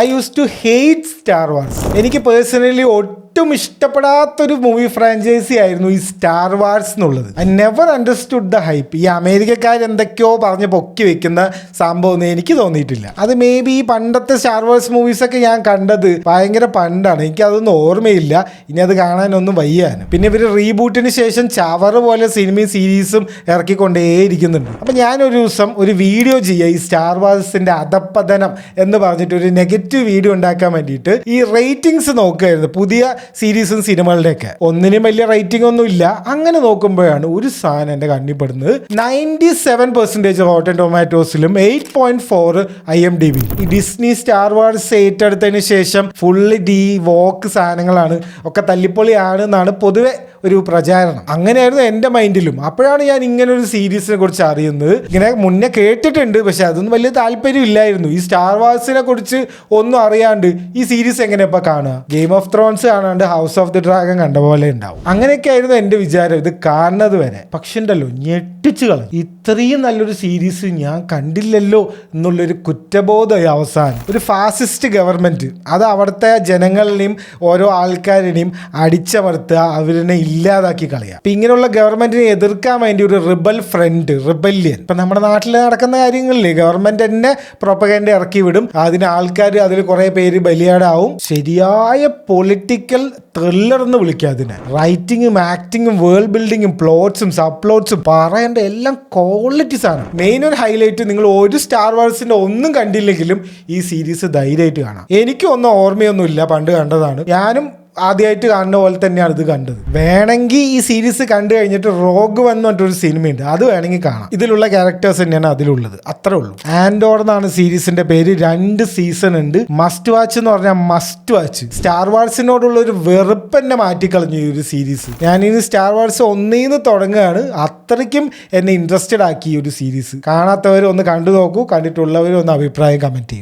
I used to hate Star Wars എനിക്ക് personally ഒട്ടും ഇഷ്ടപ്പെടാത്തൊരു മൂവി ഫ്രാഞ്ചൈസി ആയിരുന്നു ഈ സ്റ്റാർ വാർസ് എന്നുള്ളത്. I never understood the hype ഈ അമേരിക്കക്കാർ എന്തൊക്കെയോ പറഞ്ഞ് പൊക്കി വെക്കുന്ന സംഭവം എനിക്ക് തോന്നിയിട്ടില്ല. അത് മേ ബി ഈ പണ്ടത്തെ സ്റ്റാർ വാർസ് മൂവീസൊക്കെ ഞാൻ കണ്ടത് ഭയങ്കര പണ്ടാണ്. എനിക്ക് അതൊന്നും ഓർമ്മയില്ല. ഇനി അത് കാണാനൊന്നും വയ്യാനും. പിന്നെ ഇവർ റീബൂട്ടിന് ശേഷം ചവറ് പോലെ സിനിമയും സീരീസും ഇറക്കിക്കൊണ്ടേയിരിക്കുന്നുണ്ട്. അപ്പം ഞാനൊരു ദിവസം ഒരു വീഡിയോ ചെയ്യുക ഈ സ്റ്റാർ വാർസിന്റെ അധപ്പതനം എന്ന് പറഞ്ഞിട്ട് ഒരു നെഗറ്റീവ് വീഡിയോ ഉണ്ടാക്കാൻ വേണ്ടിയിട്ട് ഈ റേറ്റിംഗ്സ് നോക്കുകയായിരുന്നു. പുതിയ സീരീസും സിനിമകളുടെയൊക്കെ. ഒന്നിനും വലിയ റേറ്റിംഗ് ഒന്നും ഇല്ല. അങ്ങനെ നോക്കുമ്പോഴാണ് ഒരു സാധനം എന്റെ കണ്ണിപ്പെടുന്നത് ninety seven percentage rotten ടൊമാറ്റോസിലും eight point four I M D B Disney Star Wars ഏറ്റെടുത്തതിന് ശേഷം ഫുള്ള് ഡി വോക്ക് സാധനങ്ങളാണ് ഒക്കെ തല്ലിപ്പൊളിയാണ് എന്നാണ് പൊതുവെ ഒരു പ്രചാരണം. അങ്ങനെയായിരുന്നു എന്റെ മൈൻഡിലും. അപ്പോഴാണ് ഞാൻ ഇങ്ങനെ ഒരു സീരീസിനെ കുറിച്ച് അറിയുന്നത്. ഇങ്ങനെ മുന്നേ കേട്ടിട്ടുണ്ട് പക്ഷെ അതൊന്നും വലിയ താല്പര്യം ഇല്ലായിരുന്നു. ഈ സ്റ്റാർ വാർസിനെ കുറിച്ച് ഒന്നും അറിയാണ്ട് ഈ സീരീസ് എങ്ങനെ കാണുക? ഗെയിം ഓഫ് ത്രോൺസ് കാണാണ്ട് ഹൗസ് ഓഫ് ദി ഡ്രാഗൺ കണ്ട പോലെ ഉണ്ടാവും. അങ്ങനെയൊക്കെ ആയിരുന്നു എന്റെ വിചാരം. ഇത് കാണുന്നത് വരെ. പക്ഷെ ഉണ്ടല്ലോ ഞെട്ടിച്ചു കളഞ്ഞു. ഇത്രയും നല്ലൊരു സീരീസ് ഞാൻ കണ്ടില്ലല്ലോ എന്നുള്ളൊരു കുറ്റബോധമായി അവസാനം. ഒരു ഫാസിസ്റ്റ് ഗവൺമെന്റ് അത് അവിടുത്തെ ജനങ്ങളിനെയും ഓരോ ആൾക്കാരിനെയും അടിച്ചമർത്തുക അവരിനെ ഇല്ലാതാക്കി കളയുക അപ്പൊ ഇങ്ങനെയുള്ള ഗവൺമെന്റിനെ എതിർക്കാൻ വേണ്ടി ഒരു റിബൽ ഫ്രണ്ട് റിബല്യൻ. ഇപ്പൊ നമ്മുടെ നാട്ടിൽ നടക്കുന്ന കാര്യങ്ങളിൽ ഗവൺമെന്റ് തന്നെ പ്രൊപ്പഗൻഡ് ഇറക്കി വിടും. അതിന് ആൾക്കാർ അതിൽ കുറേ പേര് ബലിയാടാവും. ശരിയായ പൊളിറ്റിക്കൽ ത്രില്ലർ എന്ന് വിളിക്കുക അതിനെ. റൈറ്റിങ്ങും ആക്ടിങ്ങും വേൾഡ് ബിൽഡിങ്ങും പ്ലോട്ട്സും സബ്പ്ലോട്ട്സും പറയേണ്ട എല്ലാം ക്വാളിറ്റീസ് ആണ് മെയിൻ ഒരു ഹൈലൈറ്റ് നിങ്ങൾ ഒരു സ്റ്റാർ വാർസിന്റെ ഒന്നും കണ്ടില്ലെങ്കിലും ഈ സീരീസ് ധൈര്യമായിട്ട് കാണാം. എനിക്കൊന്നും ഓർമ്മയൊന്നുമില്ല പണ്ട് കണ്ടതാണ്. ഞാനും ആദ്യമായിട്ട് കാണുന്ന പോലെ തന്നെയാണ് ഇത് കണ്ടത്. വേണമെങ്കിൽ ഈ സീരീസ് കണ്ടു കഴിഞ്ഞിട്ട് റോഗ് വന്ന് പറഞ്ഞിട്ടൊരു സിനിമയുണ്ട്. അത് വേണമെങ്കിൽ കാണാം. ഇതിലുള്ള ക്യാരക്ടേഴ്സ് തന്നെയാണ് അതിലുള്ളത്. അത്രേ ഉള്ളൂ. ആൻഡോർ എന്നാണ് സീരീസിന്റെ പേര്. രണ്ട് സീസൺ ഉണ്ട്. മസ്റ്റ് വാച്ച് എന്ന് പറഞ്ഞാൽ മസ്റ്റ് വാച്ച് സ്റ്റാർ വാർസിനോടുള്ള ഒരു വെറുപ്പ് തന്നെ മാറ്റിക്കളഞ്ഞു ഈ ഒരു സീരീസ് ഞാനിനി സ്റ്റാർ വാർസ് ഒന്നീന്ന് തുടങ്ങുകയാണ്. അത്രയ്ക്കും എന്നെ ഇൻട്രസ്റ്റഡ് ആക്കി ഈ ഒരു സീരീസ് കാണാത്തവർ ഒന്ന് കണ്ടു നോക്കൂ. കണ്ടിട്ടുള്ളവർ ഒന്ന് അഭിപ്രായം കമന്റ് ചെയ്യും.